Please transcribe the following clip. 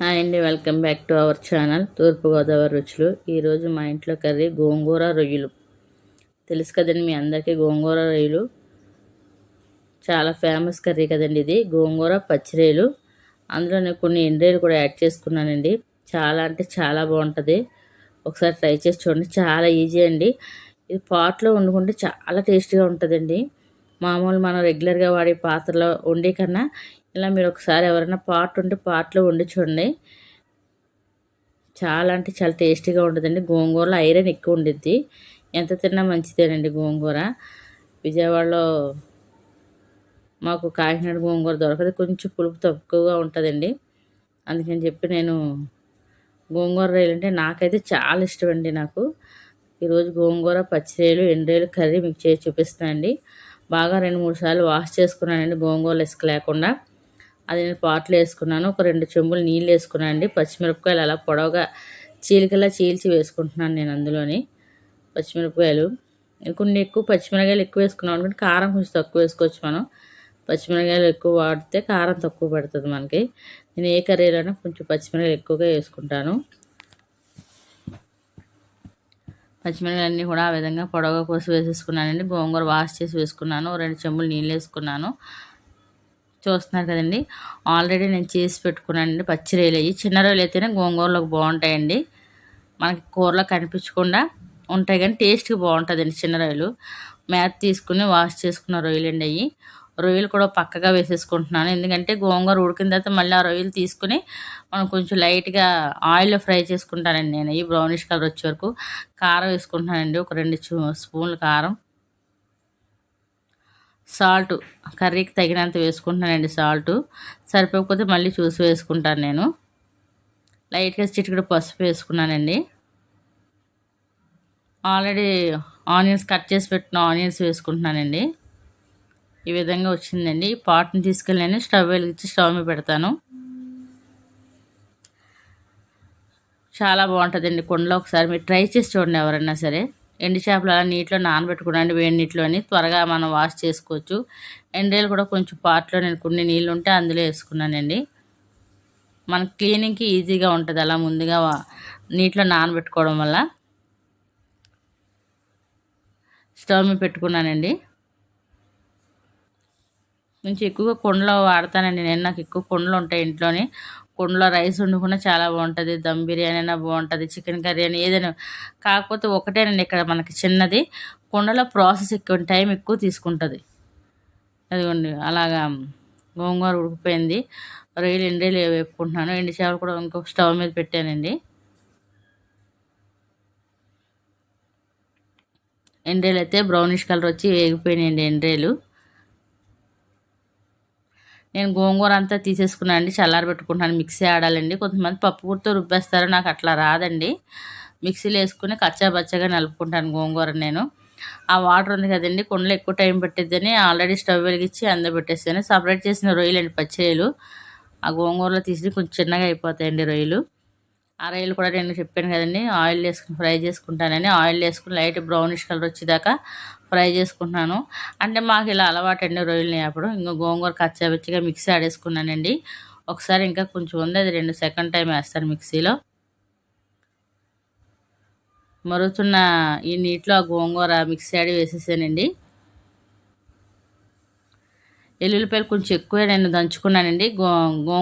Hi అండి welcome back to our channel Turpu Godavari రుచులు. ఈరోజు మా ఇంట్లో కర్రీ గోంగూర రొయ్యలు. తెలుసు కదండి మీ అందరికీ గోంగూర రొయ్యలు? చాలా ఫేమస్ కర్రీ కదండి ఇది గోంగూర పచ్చిరేలు. అందులో నేను కొన్ని ఎండ్రేలు కూడా యాడ్ చేసుకున్నానండి. చాలా అంటే చాలా బాగుంటుంది. ఒకసారి ట్రై చేసి చూడండి చాలా ఈజీ అండి. ఇది పాట్లో వండుకుంటే చాలా టేస్టీగా ఉంటుందండి. మామూలు మనం రెగ్యులర్గా వాడే పాత్రలో వండే కన్నా ఇలా మీరు ఒకసారి ఎవరైనా పాట్ ఉంటే పాట్లో వండి చూడండి. చాలా అంటే చాలా టేస్టీగా ఉంటుందండి. గోంగూరలో ఐరన్ ఎక్కువ ఉండిద్ది. ఎంత తిన్నా మంచిదేనండి గోంగూర. విజయవాడలో మాకు కాకినాడ గోంగూర దొరకదు. కొంచెం పులుపు తక్కువగా ఉంటుందండి. అందుకని చెప్పి నేను గోంగూర రైలు అంటే నాకైతే చాలా ఇష్టం అండి నాకు. ఈరోజు గోంగూర పచ్చిరేలు ఎండ్రేలు కర్రీ మీకు చేసి చూపిస్తానండి. బాగా రెండు మూడు సార్లు వాష్ చేసుకున్నానండి గోంగూర ఇసుక లేకుండా. అది నేను పాటలు వేసుకున్నాను ఒక రెండు చెంబులు నీళ్ళు వేసుకున్నాను అండి పచ్చిమిరపకాయలు అలా పొడవుగా చీలికలా చీల్చి వేసుకుంటున్నాను నేను అందులోని పచ్చిమిరపకాయలు. కొన్ని ఎక్కువ పచ్చిమిరపకాయలు ఎక్కువ వేసుకున్నాం అనుకుంటే కారం కొంచెం తక్కువ వేసుకోవచ్చు మనం. పచ్చిమిరపకాయలు ఎక్కువ వాడితే కారం తక్కువ పడుతుంది మనకి. నేను ఏ కర్రీలోనే కొంచెం పచ్చిమిరపకాయలు ఎక్కువగా వేసుకుంటాను. పచ్చిమిరపకాయలన్నీ కూడా ఆ విధంగా పొడవుగా కోసి వేసేసుకున్నానండి. గోంగూర వాష్ చేసి వేసుకున్నాను. రెండు చెంబులు నీళ్ళు వేసుకున్నాను. చూస్తున్నారు కదండి. ఆల్రెడీ నేను చేసి పెట్టుకున్నానండి పచ్చి రొయ్యలు అయ్యి. చిన్న రొయ్యలు అయితేనే గోంగూరలోకి బాగుంటాయండి. మనకి కూరలో కనిపించకుండా ఉంటాయి కానీ టేస్ట్గా బాగుంటుందండి చిన్న రొయ్యలు. మేత తీసుకుని వాష్ చేసుకున్న రొయ్యలు అండి అవి రొయ్యలు కూడా పక్కగా వేసేసుకుంటున్నాను. ఎందుకంటే గోంగూర ఉడికిన తర్వాత మళ్ళీ ఆ రొయ్యలు తీసుకుని మనం కొంచెం లైట్గా ఆయిల్లో ఫ్రై చేసుకుంటానండి నేను. ఈ బ్రౌనిష్ కలర్ వచ్చే వరకు కారం వేసుకుంటున్నానండి. ఒక రెండు స్పూన్లు కారం. సాల్ట్ కర్రీకి తగినంత వేసుకుంటున్నానండి సాల్ట్. సరిపోకపోతే మళ్ళీ చూసి వేసుకుంటాను నేను. లైట్గా చిటికడ పసుపు వేసుకున్నానండి. ఆల్రెడీ ఆనియన్స్ కట్ చేసి పెట్టిన ఆనియన్స్ వేసుకుంటున్నానండి. ఈ విధంగా వచ్చిందండి. పాట్ని తీసుకెళ్ళి నేను స్టవ్ వెలిగించి స్టవ్ మీద పెడతాను. చాలా బాగుంటుందండి కొండలో ఒకసారి మీరు ట్రై చేసి చూడండి ఎవరైనా సరే. ఎండి చేపలు అలా నీటిలో నానబెట్టుకున్నాండి వేడి నీటిలోని త్వరగా మనం వాష్ చేసుకోవచ్చు. ఎండ్రేలు కూడా కొంచెం పాట్లో నేను కొన్ని నీళ్ళు ఉంటే అందులో వేసుకున్నానండి. మన క్లీనింగ్కి ఈజీగా ఉంటుంది అలా ముందుగా నీటిలో నానబెట్టుకోవడం వల్ల. స్టవ్ మీద పెట్టుకున్నానండి. నుంచి ఎక్కువగా కుండలో వాడతానండి నేను. నాకు ఎక్కువ కొండలు ఉంటాయి ఇంట్లోనే. కుండలో రైస్ వండుకున్నా చాలా బాగుంటుంది. దమ్ బిర్యానీ అయినా బాగుంటుంది. చికెన్ కర్రీ అని ఏదైనా. కాకపోతే ఒకటేనండి ఇక్కడ మనకి చిన్నది. కుండలో ప్రాసెస్ ఎక్కువ టైం ఎక్కువ తీసుకుంటుంది. అదిగోండి అలాగా గోంగూర ఉడికిపోయింది. రొయ్యలు ఎండేలు వేపుకుంటున్నాను. ఎండి చేపలు కూడా ఇంకొక స్టవ్ మీద పెట్టానండి. ఎండ్రేలు అయితే బ్రౌనిష్ కలర్ వచ్చి వేగిపోయినాయండి ఎండ్రేలు నేను గోంగూర అంతా తీసేసుకున్నాను అండి చల్లారి పెట్టుకుంటాను మిక్సీ ఆడాలండి. కొంతమంది పప్పు గుర్తు రుబ్బేస్తారు నాకు అట్లా రాదండి. మిక్సీలో వేసుకుని కచ్చాబచ్చగా నలుపుకుంటాను గోంగూర నేను. ఆ వాటర్ ఉంది కదండి కొండలో ఎక్కువ టైం పెట్టిద్దని ఆల్రెడీ స్టవ్ వెలిగించి పెట్టేస్తాను. సపరేట్ చేసిన రొయ్యలు అండి పచ్చిరొయ్యలు. ఆ గోంగూరలో తీసి కొంచెం చిన్నగా అయిపోతాయండి రొయ్యలు. ఆ రొయ్యలు కూడా నేను చెప్పాను కదండి. ఆయిల్ వేసుకుని ఫ్రై చేసుకుంటానని. ఆయిల్ వేసుకుని లైట్ బ్రౌనిష్ కలర్ వచ్చేదాకా ఫ్రై చేసుకుంటున్నాను. అంటే మాకు ఇలా అలవాటు అండి రొయ్యలని అప్పుడు. ఇంకా గోంగూర కచ్చాబచ్చిగా మిక్సీ ఆడేసుకున్నానండి. ఒకసారి ఇంకా కొంచెం ఉంది. అది రెండు సెకండ్ టైం వేస్తాను మిక్సీలో. మరుగుతున్న ఈ నీటిలో ఆ గోంగూర మిక్సీ ఆడి వేసేసానండి. ఎల్లుల్లిపాయలు కొంచెం ఎక్కువ నేను దంచుకున్నానండి. Go go